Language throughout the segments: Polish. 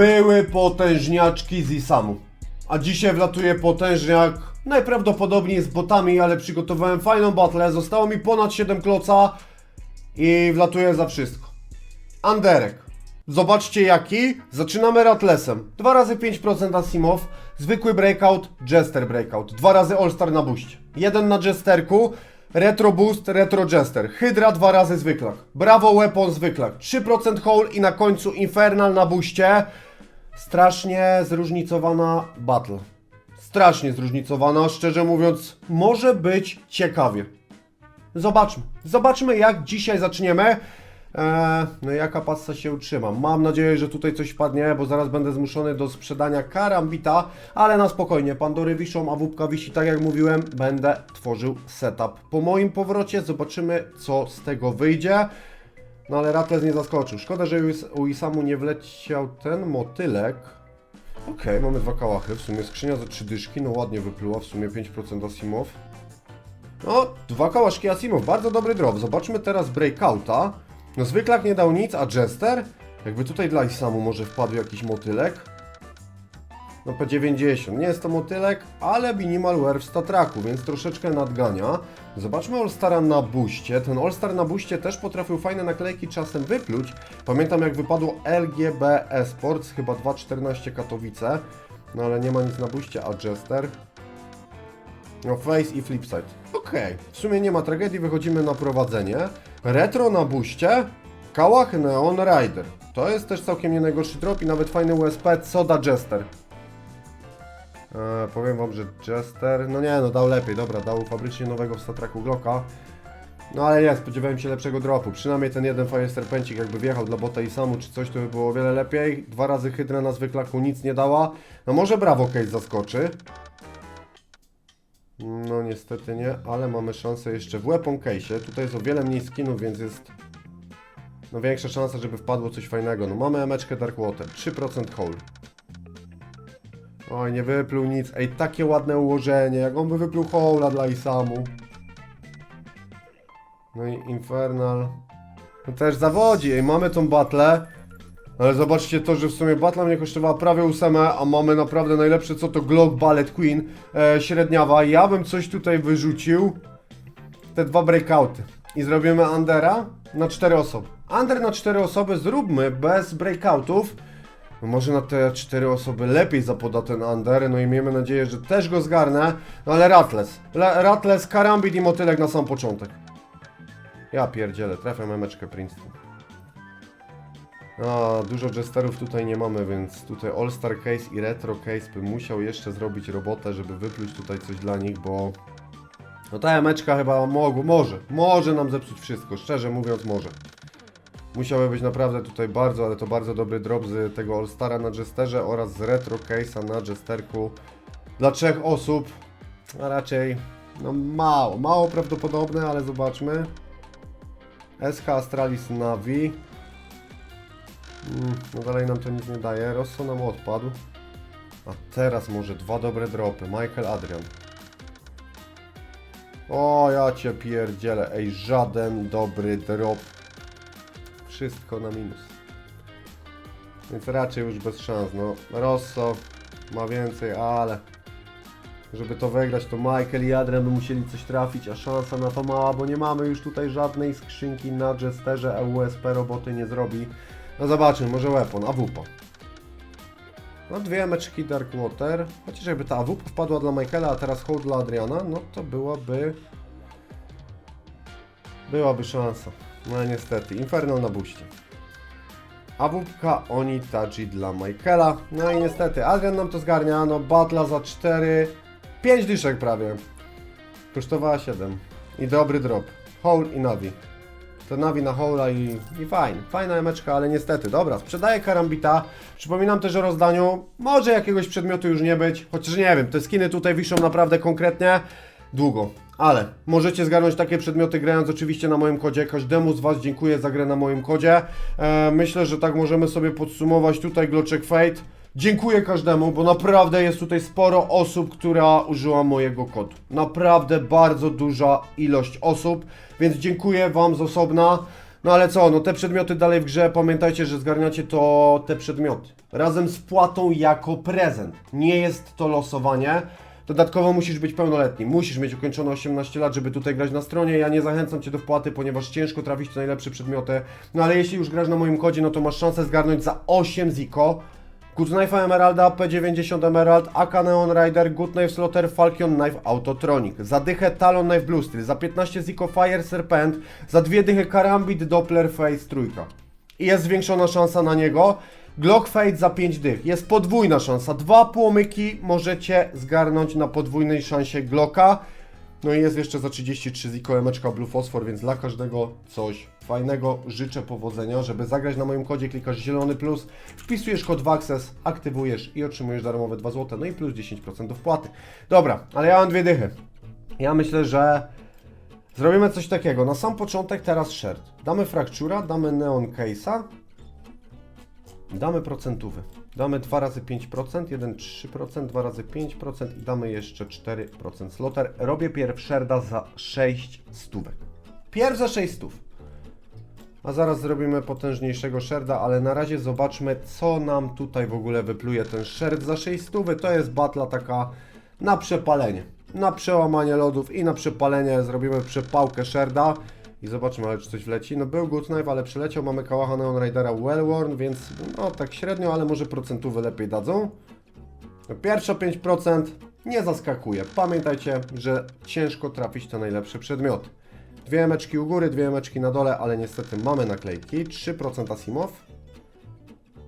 Były potężniaczki z Isamu. A dzisiaj wlatuje potężniak najprawdopodobniej z botami, ale przygotowałem fajną battle. Zostało mi ponad 7 kloca i wlatuję za wszystko. Anderek. Zobaczcie jaki. Zaczynamy Ratlesem. 2 razy 5% Asimov, zwykły breakout, Jester breakout. 2 razy All-Star na booście. Jeden na Jesterku, Retro Boost, Retro Jester. Hydra 2 razy zwyklak. Bravo Weapon zwyklak. 3% hole i na końcu Infernal na booście. Strasznie zróżnicowana battle. Strasznie zróżnicowana, szczerze mówiąc, może być ciekawie. Zobaczmy. Zobaczmy, jak dzisiaj zaczniemy. Eee, no jaka passa się utrzyma. Mam nadzieję, że tutaj coś wpadnie, bo zaraz będę zmuszony do sprzedania karambita, ale na spokojnie. Pandory wiszą, a wódka wisi, tak jak mówiłem, będę tworzył setup. Po moim powrocie zobaczymy, co z tego wyjdzie. No ale Rattles nie zaskoczył. Szkoda, że u Is- u Isamu nie wleciał ten motylek. Okej, mamy dwa kałachy. W sumie skrzynia za trzy dyszki, no ładnie wypluła, w sumie 5% Asimov. No, dwa kałaszki Asimov, bardzo dobry drop. Zobaczmy teraz breakouta. No zwyklak nie dał nic, a Jester? Jakby tutaj dla Isamu może wpadł jakiś motylek. No P90, nie jest to motylek, ale minimal wear w statraku, więc troszeczkę nadgania. Zobaczmy All-Stara na buście. Ten All-Star na buście też potrafił fajne naklejki czasem wypluć. Pamiętam jak wypadło LGB Esports, chyba 2.14 Katowice. No ale nie ma nic na buście, a Jester? No face i flipside. Okej, w sumie nie ma tragedii, wychodzimy na prowadzenie. Retro na buście, Kałach Neon Rider. To jest też całkiem nie najgorszy drop i nawet fajny USP, co da Jester. Eee, powiem wam, że Jester, no nie no, dał lepiej, dobra, dał fabrycznie nowego w statraku Glocka. No ale nie, spodziewałem się lepszego dropu. Przynajmniej ten jeden Fire Serpencik jakby wjechał dla bota i samu czy coś, to by było o wiele lepiej. Dwa razy Hydra na zwyklaku nic nie dała. No może Bravo Case zaskoczy. No niestety nie, ale mamy szansę jeszcze w Weapon Case. Tutaj jest o wiele mniej skinów, więc jest no większa szansa, żeby wpadło coś fajnego. No mamy emeczkę Darkwater, 3% hole. Oj, nie wypluł nic. Ej, takie ładne ułożenie. Jak on by wypluł hola dla Isamu. No i Infernal. No też zawodzi. Ej, mamy tą battle. Ale zobaczcie to, że w sumie battle mnie kosztowała prawie 8, a mamy naprawdę najlepsze co to Glock Ballet Queen e, średniawa. Ja bym coś tutaj wyrzucił. Te dwa breakouty. I zrobimy Undera na 4 osoby. Under na 4 osoby zróbmy bez breakoutów. Może na te 4 osoby lepiej zapoda ten Under, no i miejmy nadzieję, że też go zgarnę. No ale Rattles. Le- Rattles, Karambit i Motylek na sam początek. Ja pierdzielę, trafiam memeczkę Princeton. A, dużo jesterów tutaj nie mamy, więc tutaj All Star Case i Retro Case bym musiał jeszcze zrobić robotę, żeby wypluć tutaj coś dla nich, bo... No ta emeczka chyba mogło, może, może nam zepsuć wszystko, szczerze mówiąc może. Musiały być naprawdę tutaj bardzo, ale to bardzo dobry drop z tego All Stara na Jesterze oraz z Retro Case'a na Jesterku dla trzech osób. A raczej, no mało, mało prawdopodobne, ale zobaczmy. SH Astralis Navi. Mm, no dalej nam to nic nie daje. Rosso nam odpadł. A teraz może dwa dobre dropy. Michael Adrian. O, ja cię pierdzielę. Ej, żaden dobry drop. Wszystko na minus. Więc raczej już bez szans. No, Rosso ma więcej, ale żeby to wygrać, to Michael i Adrian by musieli coś trafić, a szansa na to mała, bo nie mamy już tutaj żadnej skrzynki na Jesterze, a USP roboty nie zrobi. No zobaczmy, może Weapon, AWP. No dwie meczki Darkwater, chociaż jakby ta AWP wpadła dla Michaela, a teraz hold dla Adriana, no to byłaby... Byłaby szansa. No niestety, Inferno na buście. AWP Oni Taji dla Michaela. No i niestety, Adrian nam to zgarnia, no Batla za 4... 5 dyszek prawie. Kosztowała 7. I dobry drop. Hole i Navi. To Navi na Hola i, i fajnie. Fajna emeczka, ale niestety. Dobra, sprzedaję karambita. Przypominam też o rozdaniu. Może jakiegoś przedmiotu już nie być. Chociaż nie wiem, te skiny tutaj wiszą naprawdę konkretnie długo. Ale możecie zgarnąć takie przedmioty grając oczywiście na moim kodzie. Każdemu z Was dziękuję za grę na moim kodzie. E, myślę, że tak możemy sobie podsumować tutaj Gloczek Fate. Dziękuję każdemu, bo naprawdę jest tutaj sporo osób, która użyła mojego kodu. Naprawdę bardzo duża ilość osób, więc dziękuję Wam z osobna. No ale co, no te przedmioty dalej w grze, pamiętajcie, że zgarniacie to te przedmioty. Razem z płatą jako prezent. Nie jest to losowanie. Dodatkowo musisz być pełnoletni, musisz mieć ukończone 18 lat, żeby tutaj grać na stronie. Ja nie zachęcam Cię do wpłaty, ponieważ ciężko trafić te najlepsze przedmioty. No ale jeśli już grasz na moim kodzie, no to masz szansę zgarnąć za 8 ziko. Good Knife Emeralda, P90 Emerald, AK Neon Rider, Good Knife Slaughter, Falcon Knife Autotronic. Za dychę Talon Knife Blue Steel, za 15 Zico Fire Serpent, za dwie dychy Karambit Doppler Face trójka. I jest zwiększona szansa na niego. Glock Fade za 5 dych. Jest podwójna szansa. Dwa płomyki możecie zgarnąć na podwójnej szansie Glocka. No i jest jeszcze za 33 Zico Emeczka Blue Phosphor, więc dla każdego coś fajnego. Życzę powodzenia, żeby zagrać na moim kodzie, klikasz zielony plus, wpisujesz kod WAXES, aktywujesz i otrzymujesz darmowe 2 zł, no i plus 10% do wpłaty. Dobra, ale ja mam dwie dychy. Ja myślę, że zrobimy coś takiego. Na sam początek teraz shard. Damy Fractura, damy Neon Case'a, damy procentówy. Damy 2 razy 5%, 1 3%, 2 razy 5% i damy jeszcze 4% slotter. Robię pierw sherda za 6 stówek. Pierw za 6 stów. A zaraz zrobimy potężniejszego sherda, ale na razie zobaczmy, co nam tutaj w ogóle wypluje ten sherd za 6 stówy. To jest batla taka na przepalenie. Na przełamanie lodów i na przepalenie zrobimy przepałkę sherda. I zobaczmy, ale czy coś wleci. No był Good Knife, ale przyleciał. Mamy Kałacha Neon Ridera Wellworn, więc no tak średnio, ale może procentówy lepiej dadzą. No, Pierwsze 5% nie zaskakuje. Pamiętajcie, że ciężko trafić te najlepsze przedmioty. Dwie emeczki u góry, dwie emeczki na dole, ale niestety mamy naklejki. 3% Asimov.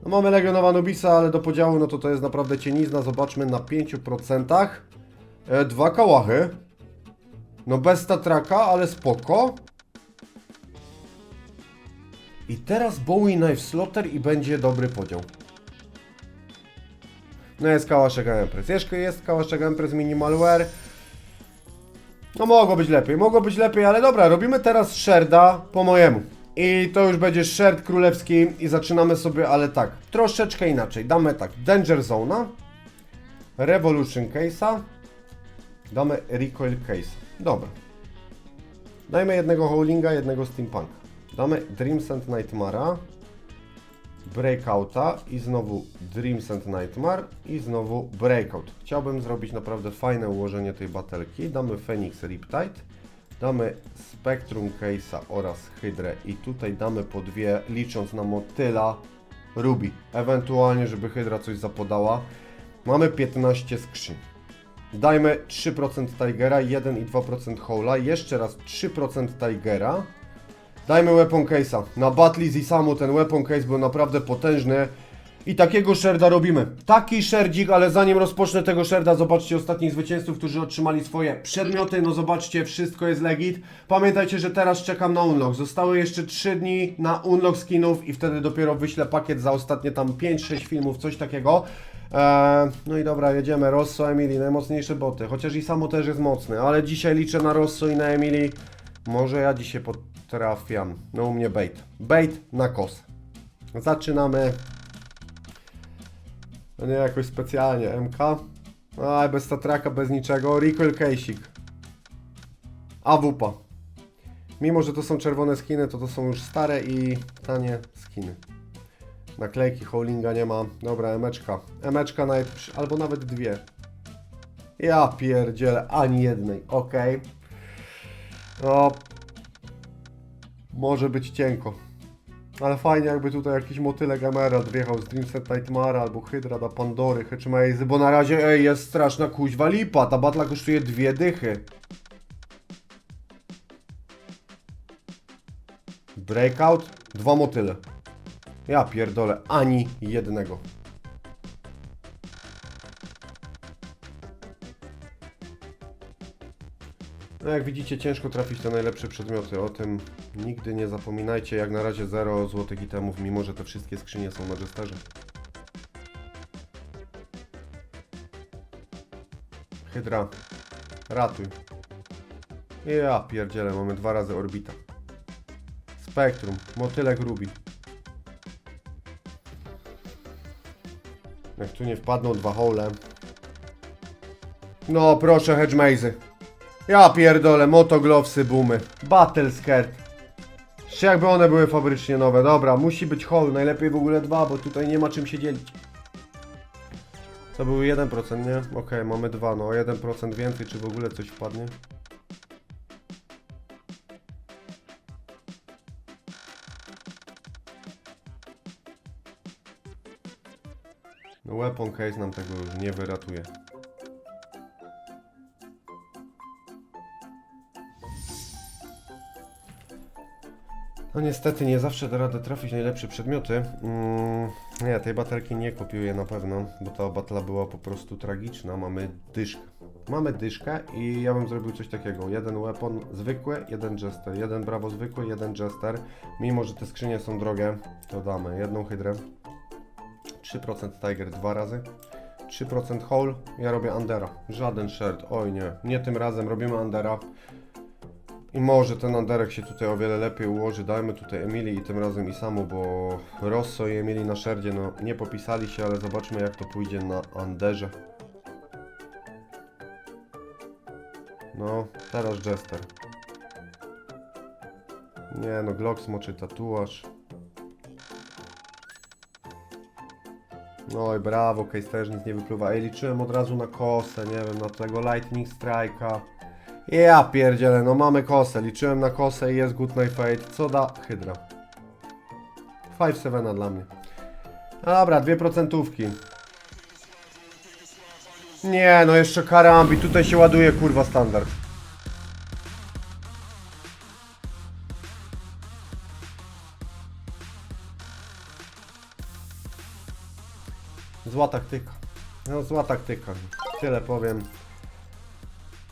No mamy Legionowa Nubisa, ale do podziału no to to jest naprawdę cienizna. Zobaczmy na 5%. E, dwa kałachy. No bez statraka, ale spoko. I teraz Bowie Knife Slaughter i będzie dobry podział. No jest Kałaszek Empress. Jeszcze jest Kałaszek Empress Minimalware. No mogło być lepiej, mogło być lepiej, ale dobra, robimy teraz sherda po mojemu. I to już będzie sherd królewski i zaczynamy sobie, ale tak, troszeczkę inaczej. Damy tak, Danger Zone'a, Revolution Case'a, damy Recoil Case. Dobra. Dajmy jednego Howlinga, jednego Steampunka. Damy Dreams and Nightmare'a, Breakouta i znowu Dreams and Nightmare i znowu Breakout. Chciałbym zrobić naprawdę fajne ułożenie tej batelki. Damy Phoenix Riptide, damy Spectrum Case'a oraz Hydrę i tutaj damy po dwie, licząc na motyla Ruby. Ewentualnie, żeby Hydra coś zapodała. Mamy 15 skrzyń. Dajmy 3% Tigera, 1 i 2% Howla, jeszcze raz 3% Tigera. Dajmy weapon case'a. Na Battle z Isamu ten weapon case był naprawdę potężny. I takiego sherda robimy. Taki sherdzik, ale zanim rozpocznę tego sherda, zobaczcie ostatnich zwycięzców, którzy otrzymali swoje przedmioty. No zobaczcie, wszystko jest legit. Pamiętajcie, że teraz czekam na unlock. Zostały jeszcze 3 dni na unlock skinów i wtedy dopiero wyślę pakiet za ostatnie tam 5-6 filmów, coś takiego. Eee, no i dobra, jedziemy. Rosso, Emily, najmocniejsze boty. Chociaż i samo też jest mocny, ale dzisiaj liczę na Rosso i na Emily. Może ja dzisiaj potrafiam. No u mnie bait. Bait na kos. Zaczynamy. No nie jakoś specjalnie. MK. Aj, bez statraka, bez niczego. Recoil Case'ik. AWP. Mimo, że to są czerwone skiny, to to są już stare i tanie skiny. Naklejki, Howlinga nie ma. Dobra, emeczka. Emeczka nawet, albo nawet dwie. Ja pierdzielę, ani jednej. Okej. No, może być cienko. Ale fajnie jakby tutaj jakiś motylek Emerald wjechał z Dreamset Nightmara albo Hydra da Pandory, Hatchmaze, bo na razie ej, jest straszna kuźwa lipa, ta batla kosztuje dwie dychy. Breakout, dwa motyle. Ja pierdolę, ani jednego. No jak widzicie, ciężko trafić te najlepsze przedmioty. O tym nigdy nie zapominajcie. Jak na razie 0 złotych itemów, mimo że te wszystkie skrzynie są na. Hydra, ratuj. Ja pierdzielę, mamy dwa razy orbita. Spektrum, motylek Ruby. Jak tu nie wpadną dwa hole. No proszę, Hedgemazy. Ja pierdolę, motoglowsy boomy. Battle skirt. Czy jakby one były fabrycznie nowe. Dobra, musi być hol, najlepiej w ogóle dwa, bo tutaj nie ma czym się dzielić. To był 1%, nie? Okej, mamy dwa, no o 1% więcej, czy w ogóle coś wpadnie? No weapon case nam tego nie wyratuje. Niestety nie zawsze da radę trafić najlepsze przedmioty. Mm, nie, tej baterki nie kopiuję na pewno, bo ta batla była po prostu tragiczna. Mamy dyszkę. Mamy dyszkę i ja bym zrobił coś takiego. Jeden weapon zwykły, jeden jester. Jeden brawo zwykły, jeden jester. Mimo, że te skrzynie są drogie, to damy jedną hydrę. 3% Tiger dwa razy. 3% Hole, ja robię Undera. Żaden shirt, oj nie. Nie tym razem robimy Undera. I może ten Anderek się tutaj o wiele lepiej ułoży. Dajmy tutaj Emilii i tym razem i samu, bo Rosso i Emilii na szerdzie no nie popisali się, ale zobaczmy jak to pójdzie na Anderze. No, teraz Jester. Nie no, Glock smoczy tatuaż. No i brawo, Case też nic nie wypluwa. Ej, liczyłem od razu na kosę, nie wiem, na tego Lightning Strike'a. Ja pierdzielę, no mamy kosę, liczyłem na kosę i jest Good Night Fate. Co da? Hydra. 5-7 dla mnie. Dobra, dwie procentówki. Nie, no jeszcze karambi, tutaj się ładuje kurwa standard. Zła taktyka. No zła taktyka. Tyle powiem.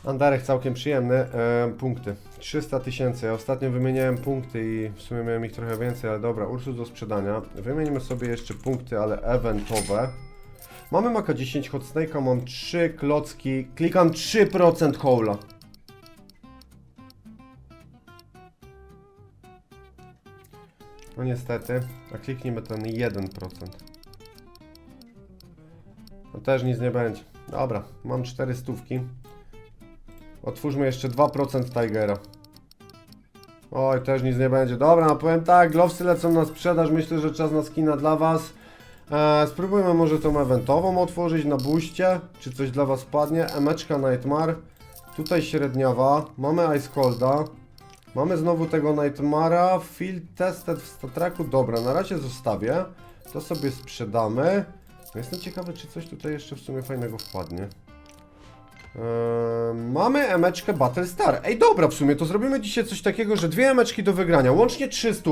Andarek całkiem przyjemny. E, punkty. 300 tysięcy. Ja ostatnio wymieniałem punkty i w sumie miałem ich trochę więcej, ale dobra, Ursus do sprzedania. Wymienimy sobie jeszcze punkty, ale eventowe. Mamy Maka 10 Hot Snake'a, mam 3 klocki. Klikam 3% hola. No niestety, a kliknijmy ten 1%. No też nic nie będzie. Dobra, mam 4 stówki. Otwórzmy jeszcze 2% Tigera. Oj, też nic nie będzie. Dobra, no powiem tak, glowsy lecą na sprzedaż. Myślę, że czas na skina dla Was. Eee, spróbujmy może tą eventową otworzyć na buście. Czy coś dla Was padnie. Emeczka Nightmare. Tutaj średniawa. Mamy Ice Colda. Mamy znowu tego Nightmara. Field tested w statraku. Dobra, na razie zostawię. To sobie sprzedamy. Jestem ciekawy, czy coś tutaj jeszcze w sumie fajnego wpadnie. Eee, mamy emeczkę Battlestar. Ej, dobra, w sumie to zrobimy dzisiaj coś takiego, że dwie emeczki do wygrania. Łącznie 300,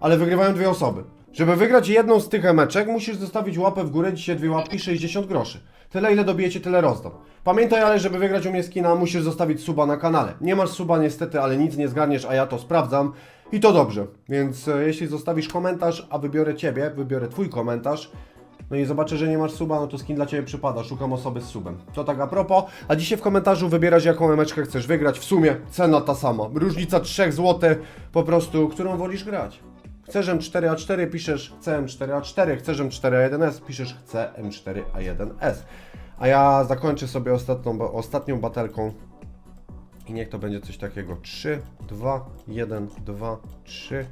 ale wygrywają dwie osoby. Żeby wygrać jedną z tych emeczek, musisz zostawić łapę w górę, dzisiaj dwie łapki, 60 groszy. Tyle ile dobijecie, tyle rozdam. Pamiętaj ale, żeby wygrać u mnie skina, musisz zostawić suba na kanale. Nie masz suba niestety, ale nic nie zgarniesz, a ja to sprawdzam. I to dobrze. Więc e, jeśli zostawisz komentarz, a wybiorę Ciebie, wybiorę Twój komentarz, no i zobaczę, że nie masz suba, no to skin dla Ciebie przypada. Szukam osoby z subem. To tak a propos. A dzisiaj w komentarzu wybierasz, jaką emeczkę chcesz wygrać. W sumie cena ta sama. Różnica 3 zł po prostu, którą wolisz grać. Chcesz M4A4, piszesz chcę M4A4, chcesz M4A1S, piszesz chcę M4A1S. A ja zakończę sobie ostatnią, ostatnią batelką i niech to będzie coś takiego. 3, 2, 1, 2, 3.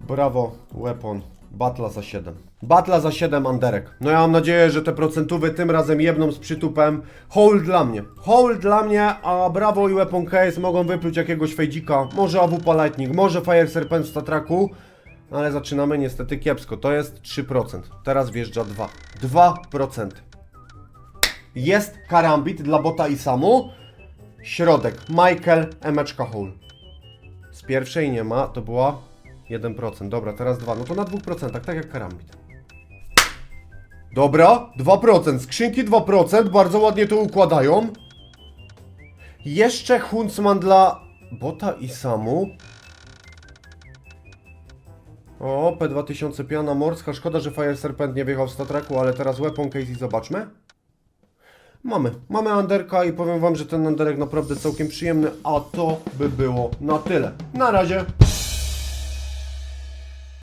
Brawo, weapon. Batla za 7. Batla za 7 Anderek. No ja mam nadzieję, że te procentówy tym razem jedną z przytupem. Hold dla mnie. Hold dla mnie, a Bravo i Weapon Case mogą wypluć jakiegoś fejdzika. Może AWP Lightning, może Fire Serpent w Statraku. Ale zaczynamy niestety kiepsko. To jest 3%. Teraz wjeżdża 2. 2%. Jest karambit dla bota i samu. Środek. Michael, Emeczka Hole. Z pierwszej nie ma, to była 1%. Dobra, teraz 2. No to na 2%, tak jak karambit. Dobra, 2%. Skrzynki 2%, bardzo ładnie to układają. Jeszcze Huntsman dla Bota i Samu. O, P2000 piana morska. Szkoda, że Fire Serpent nie wjechał w statraku, ale teraz Weapon Case i zobaczmy. Mamy. Mamy Anderka i powiem wam, że ten Anderek naprawdę całkiem przyjemny, a to by było na tyle. Na razie.